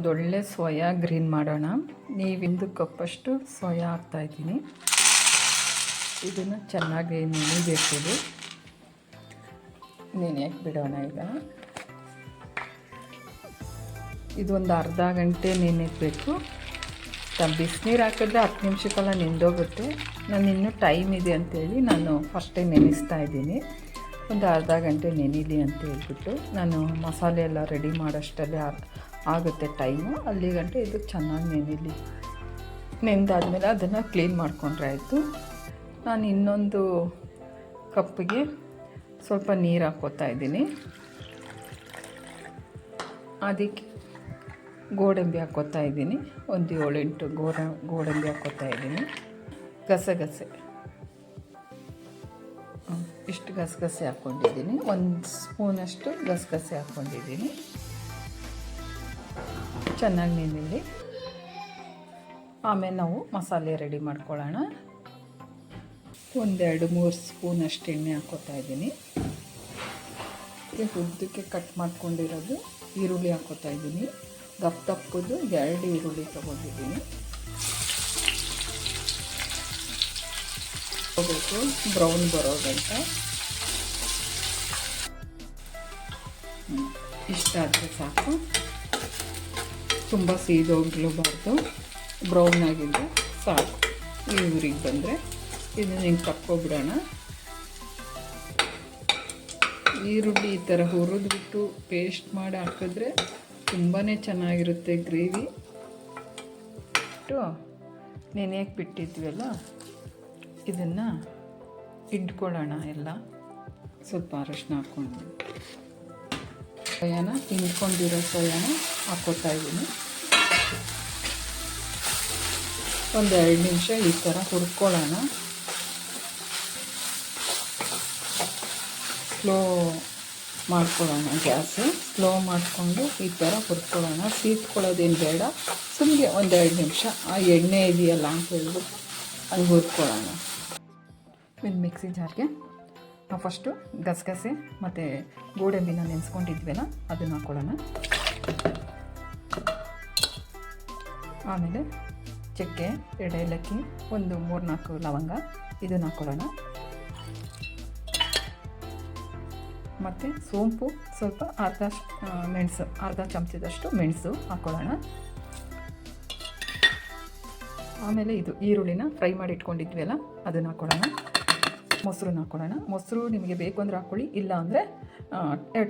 ಒಂದೊಳ್ಳೆ soya green ಮಾಡೋಣ. ನೀವಿಂದು ಕಪ್ಪಷ್ಟು ಸೋಯಾ ಹಾಕ್ತಾಯಿದ್ದೀನಿ ಇದನ್ನು ಚೆನ್ನಾಗಿ ಇದು ನೆನೆಯಕ್ಕೆ ಬಿಡೋಣ ಈಗ? ಇದೊಂದು ಅರ್ಧ ಗಂಟೆ ನೆನೆಯಬೇಕು ಬಿಸಿನೀರು ಹಾಕಿದ್ರೆ ಹತ್ತು ನಿಮಿಷಕ್ಕೆಲ್ಲ ನೆಂದೋಗುತ್ತೆ. ನಾನು ಇನ್ನೂ ಟೈಮ್ ಇದೆ ಅಂತೇಳಿ ನಾನು ಫಸ್ಟೇ ನೆನೆಸ್ತಾ ಇದ್ದೀನಿ. ಒಂದು ಅರ್ಧ ಗಂಟೆ ನೆನಿಲಿ ಅಂತ ಹೇಳ್ಬಿಟ್ಟು ನಾನು ಮಸಾಲೆ ಎಲ್ಲ ರೆಡಿ ಮಾಡೋಷ್ಟರಲ್ಲಿ ಆಗುತ್ತೆ ಟೈಮು ಅಲ್ಲಿ ಗಂಟೆ ಇದು ಚೆನ್ನಾಗಿ ನೆನಿಲಿ. ನೆನೆದಾದ್ಮೇಲೆ ಅದನ್ನು ಕ್ಲೀನ್ ಮಾಡಿಕೊಂಡ್ರೆ ಆಯಿತು. ನಾನು ಇನ್ನೊಂದು ಕಪ್ಪಿಗೆ ಸ್ವಲ್ಪ ನೀರು ಹಾಕೋತಾ ಇದ್ದೀನಿ. ಅದಕ್ಕೆ ಗೋಡಂಬಿ ಹಾಕೋತಾ ಇದ್ದೀನಿ. ಒಂದು ಏಳೆಂಟು ಗೋಡ ಗೋಡಂಬಿ ಹಾಕೋತಾ ಇದ್ದೀನಿ. ಗಸಗಸೆ ಇಷ್ಟು ಗಸಗಸೆ ಹಾಕ್ಕೊಂಡಿದ್ದೀನಿ. ಒಂದು ಸ್ಪೂನಷ್ಟು ಗಸಗಸೆ ಹಾಕ್ಕೊಂಡಿದ್ದೀನಿ. ಚೆನ್ನಾಗಿ ನೆನೆಯಲಿ. ಆಮೇಲೆ ನಾವು ಮಸಾಲೆ ರೆಡಿ ಮಾಡ್ಕೊಳ್ಳೋಣ. ಒಂದೆರಡು ಮೂರು ಸ್ಪೂನಷ್ಟು ಎಣ್ಣೆ ಹಾಕೋತಾ ಇದ್ದೀನಿ. ಉದ್ದಕ್ಕೆ ಕಟ್ ಮಾಡ್ಕೊಂಡಿರೋದು ಈರುಳ್ಳಿ ಹಾಕೋತಾ ಇದ್ದೀನಿ. ದಪ್ಪ ದಪ್ಪದ್ದು ಎರಡು ಈರುಳ್ಳಿ ತೊಗೊಂಡಿದ್ದೀನಿ. ಹೋಗಬೇಕು ಬ್ರೌನ್ ಬರೋದಂತ ಇಷ್ಟ ಆದರೆ ಸಾಕು. ತುಂಬ ಸೀದೋಗ್ಲೂಬಾರ್ದು ಬ್ರೌನ್ ಆಗಿದ್ದು ಸಾಕು. ಈ ಊರಿಗೆ ಬಂದರೆ ಇದನ್ನ ಹಿಂಗೆ ತಕ್ಕೊಬಿಡೋಣ. ಈರುಳ್ಳಿ ಈ ಥರ ಹುರಿದ್ಬಿಟ್ಟು ಪೇಸ್ಟ್ ಮಾಡಿ ಹಾಕಿದ್ರೆ ತುಂಬಾ ಚೆನ್ನಾಗಿರುತ್ತೆ ಗ್ರೇವಿ ಇಟ್ಟು ನೆನೆಯಕ್ಕೆ ಬಿಟ್ಟಿದ್ವಲ್ಲ, ಇದನ್ನು ಇಟ್ಕೊಳ್ಳೋಣ ಎಲ್ಲ. ಸ್ವಲ್ಪ ಅರಶಿನ ಹಾಕ್ಕೊಂಡು. ಸೋಯಾನ ಹಿಂಡ್ಕೊಂಡಿರೋ ಸೋಯಾನ ಹಾಕ್ಕೋತಾ ಇದ್ದೀನಿ. ಒಂದು ಎರಡು ನಿಮಿಷ ಈ ಥರ ಹುರ್ಕೊಳ್ಳೋಣ. ಸ್ಲೋ ಮಾಡ್ಕೊಳ್ಳೋಣ ಗ್ಯಾಸು. ಸ್ಲೋ ಮಾಡಿಕೊಂಡು ಈ ಥರ ಹುರ್ಕೊಳ್ಳೋಣ. ಸೀತ್ಕೊಳ್ಳೋದೇನು ಬೇಡ. ಸುಮ್ಮನೆ ಒಂದೆರಡು ನಿಮಿಷ. ಆ ಎಣ್ಣೆ ಇದೆಯಲ್ಲ ಅಂತ ಹೇಳ್ಬಿಟ್ಟು ಹಂಗೆ ಹುರ್ಕೊಳ್ಳೋಣ. ಒಂದು ಮಿಕ್ಸಿ ಜಾರ್ಗೆ ನಾವು ಫಸ್ಟು ಗಸಗಸೆ ಮತ್ತು ಗೋಡಂಬಿನ ನೆನೆಸ್ಕೊಂಡಿದ್ವಲ್ಲ, ಅದನ್ನು ಹಾಕ್ಕೊಳ್ಳೋಣ ಆಮೇಲೆ ಚಕ್ಕೆ ಎರಡು ಏಲಕ್ಕಿ ಒಂದು ಮೂರು ನಾಲ್ಕು ಲವಂಗ. ಇದನ್ನು ಹಾಕ್ಕೊಳ್ಳೋಣ ಮತ್ತು ಸೋಂಪು, ಸ್ವಲ್ಪ ಅರ್ಧ ಮೆಣಸು, ಅರ್ಧ ಚಮಚದಷ್ಟು ಮೆಣಸು ಹಾಕ್ಕೊಳ್ಳೋಣ ಆಮೇಲೆ ಇದು ಈರುಳ್ಳಿನ ಫ್ರೈ ಮಾಡಿ ಇಟ್ಕೊಂಡಿದ್ವಲ್ಲ, ಅದನ್ನು ಹಾಕ್ಕೊಳ್ಳೋಣ ಮೊಸರನ್ನ ಹಾಕ್ಕೊಳ್ಳೋಣ ಮೊಸರು ನಿಮಗೆ ಬೇಕು ಅಂದರೆ ಹಾಕ್ಕೊಳ್ಳಿ ಇಲ್ಲ ಅಂದರೆ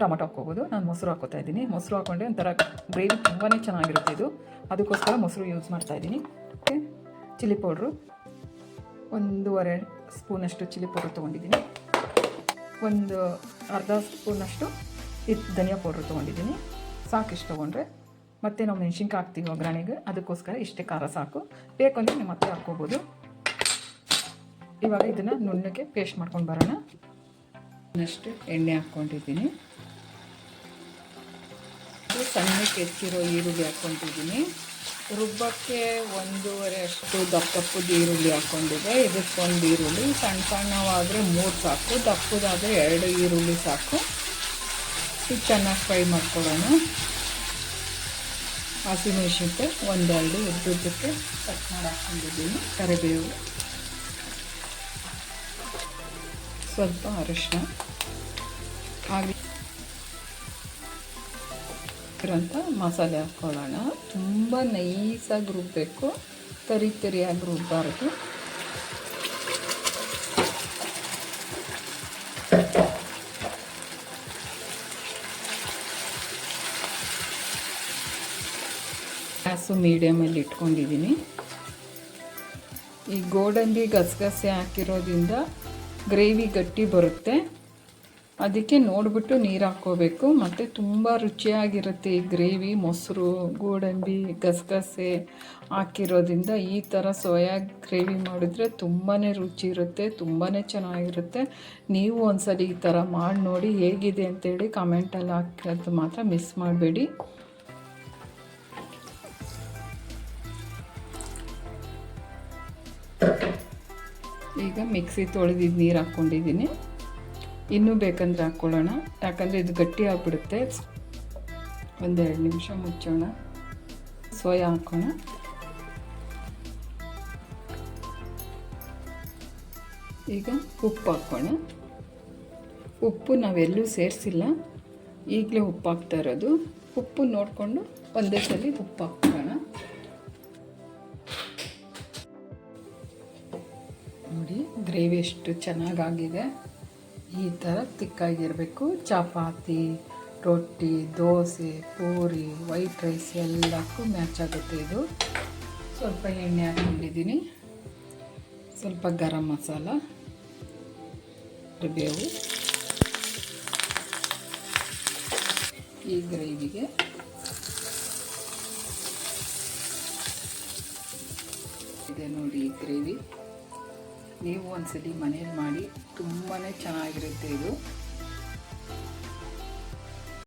ಟೊಮೊಟೊ ಹಾಕ್ಕೋಬೋದು. ನಾನು ಮೊಸರು ಹಾಕ್ಕೋತಾ ಇದ್ದೀನಿ. ಮೊಸರು ಹಾಕ್ಕೊಂಡೆ ಒಂಥರ ಗ್ರೇವಿ ತುಂಬಾ ಚೆನ್ನಾಗಿರುತ್ತೆ ಇದು. ಅದಕ್ಕೋಸ್ಕರ ಮೊಸರು ಯೂಸ್ ಮಾಡ್ತಾ ಇದ್ದೀನಿ. Okay chilli powder. ಒಂದೂವರೆ ಸ್ಪೂನಷ್ಟು ಚಿಲ್ಲಿ ಪೌಡ್ರ್ ತೊಗೊಂಡಿದ್ದೀನಿ. ಒಂದು ಅರ್ಧ ಸ್ಪೂನಷ್ಟು ಇದು ಧನಿಯಾ ಪೌಡ್ರ್ ತೊಗೊಂಡಿದ್ದೀನಿ. ಸಾಕು ಇಷ್ಟು ತೊಗೊಂಡ್ರೆ. ಮತ್ತು ನಾವು ಮೆಣಸಿನ್ಕಾಯಿ ಹಾಕ್ತೀವಿ ಒಗ್ಗರಣೆಗೆ. ಅದಕ್ಕೋಸ್ಕರ ಇಷ್ಟೇ ಖಾರ ಸಾಕು. ಬೇಕು ಅಂದರೆ ನೀವು ಮತ್ತೆ ಹಾಕ್ಕೋಬೋದು. ಇವಾಗ ಇದನ್ನು ನುಣ್ಣಗೆ ಪೇಸ್ಟ್ ಮಾಡ್ಕೊಂಡು ಬರೋಣ. ಇನ್ನಷ್ಟು ಎಣ್ಣೆ ಹಾಕ್ಕೊಂಡಿದ್ದೀನಿ. ಸಣ್ಣಕ್ಕೆ ಹೆಚ್ಚಿರೋ ಈರುಳ್ಳಿ ಹಾಕ್ಕೊಂಡಿದ್ದೀನಿ. ರುಬ್ಬಕ್ಕೆ ಒಂದೂವರೆ ಅಷ್ಟು ದಪ್ಪ ದಪ್ಪದ ಈರುಳ್ಳಿ ಹಾಕ್ಕೊಂಡಿದ್ದೆ ಇದಕ್ಕೊಂದು ಈರುಳ್ಳಿ, ಸಣ್ಣ ಸಣ್ಣವಾದರೆ ಮೂರು ಸಾಕು, ದಪ್ಪದಾದರೆ ಎರಡು ಈರುಳ್ಳಿ ಸಾಕು. ಇದು ಚೆನ್ನಾಗಿ ಫ್ರೈ ಮಾಡ್ಕೊಳ್ಳೋಣ. ಹಸಿಮೆಣಸಿನ್ಕಾಯಿ ಒಂದೆರಡು ಉದ್ದುದ್ದಕ್ಕೆ ಕಟ್ ಮಾಡಿ ಹಾಕ್ಕೊಂಡಿದ್ದೀನಿ ಕರಿಬೇವು. ಸ್ವಲ್ಪ ಅರಿಶಿನ ಹಾಗೆ ಇರೋಂಥ ಮಸಾಲೆ ಹಾಕ್ಕೊಳ್ಳೋಣ ತುಂಬ ನೈಸಾಗಿ ರುಬ್ಬಬೇಕು ತರಿ ತರಿಯಾಗಿ ರುಬ್ಬಾರ್ದು. ಗ್ಯಾಸು ಮೀಡಿಯಮಲ್ಲಿ ಇಟ್ಕೊಂಡಿದ್ದೀನಿ. ಈ ಗೋಡಂಬಿ ಗಸಗಸೆ ಹಾಕಿರೋದ್ರಿಂದ ಗ್ರೇವಿ ಗಟ್ಟಿ ಬರುತ್ತೆ. ಅದಕ್ಕೆ ನೋಡಿಬಿಟ್ಟು ನೀರು ಹಾಕ್ಕೋಬೇಕು. ಮತ್ತು ತುಂಬ ರುಚಿಯಾಗಿರುತ್ತೆ ಈ ಗ್ರೇವಿ, ಮೊಸರು, ಗೋಡಂಬಿ, ಗಸಗಸೆ ಹಾಕಿರೋದ್ರಿಂದ ಈ ಥರ ಸೋಯಾ ಗ್ರೇವಿ ಮಾಡಿದ್ರೆ ತುಂಬಾ ರುಚಿ ಇರುತ್ತೆ ತುಂಬಾ ಚೆನ್ನಾಗಿರುತ್ತೆ. ನೀವು ಒಂದ್ಸಲ ಈ ಥರ ಮಾಡಿ ನೋಡಿ ಹೇಗಿದೆ ಅಂತೇಳಿ ಕಮೆಂಟಲ್ಲಿ ಹಾಕೋದು ಮಾತ್ರ ಮಿಸ್ ಮಾಡಬೇಡಿ. ಈಗ ಮಿಕ್ಸಿ ತೊಳೆದಿದ್ದು ನೀರು ಹಾಕ್ಕೊಂಡಿದ್ದೀನಿ. ಇನ್ನೂ ಬೇಕಂದ್ರೆ ಹಾಕ್ಕೊಳ್ಳೋಣ. ಯಾಕಂದರೆ ಇದು ಗಟ್ಟಿ ಆಗ್ಬಿಡುತ್ತೆ. ಒಂದೆರಡು ನಿಮಿಷ ಮುಚ್ಚೋಣ. ಸೋಯಾ ಹಾಕೋಣ. ಈಗ ಉಪ್ಪು ಹಾಕೋಣ. ಉಪ್ಪು ನಾವೆಲ್ಲೂ ಸೇರಿಸಿಲ್ಲ. ಈಗಲೇ ಉಪ್ಪು ಹಾಕ್ತಾ ಇರೋದು. ಉಪ್ಪು ನೋಡಿಕೊಂಡು ಒಂದೇ ಸಲ ಉಪ್ಪು ಹಾಕೋಣ. ನೋಡಿ, ಗ್ರೇವಿ ಎಷ್ಟು ಚೆನ್ನಾಗಾಗಿದೆ. ಈ ಥರ ತಿಕ್ಕಾಗಿರಬೇಕು. ಚಪಾತಿ, ರೊಟ್ಟಿ, ದೋಸೆ, ಪೂರಿ ವೈಟ್ ರೈಸ್ ಎಲ್ಲಕ್ಕೂ ಮ್ಯಾಚ್ ಆಗುತ್ತೆ ಇದು. ಸ್ವಲ್ಪ ಎಣ್ಣೆ ಹಾಕ್ಕೊಂಡಿದ್ದೀನಿ ಸ್ವಲ್ಪ ಗರಂ ಮಸಾಲ ಬೇವು ಈ ಗ್ರೇವಿಗೆ. ಇದೆ ನೋಡಿ ಈ ಗ್ರೇವಿ. ನೀವು ಒಂದ್ಸಲಿ ಮನೇಲಿ ಮಾಡಿ ತುಂಬಾ ಚೆನ್ನಾಗಿರುತ್ತೆ ಇದು.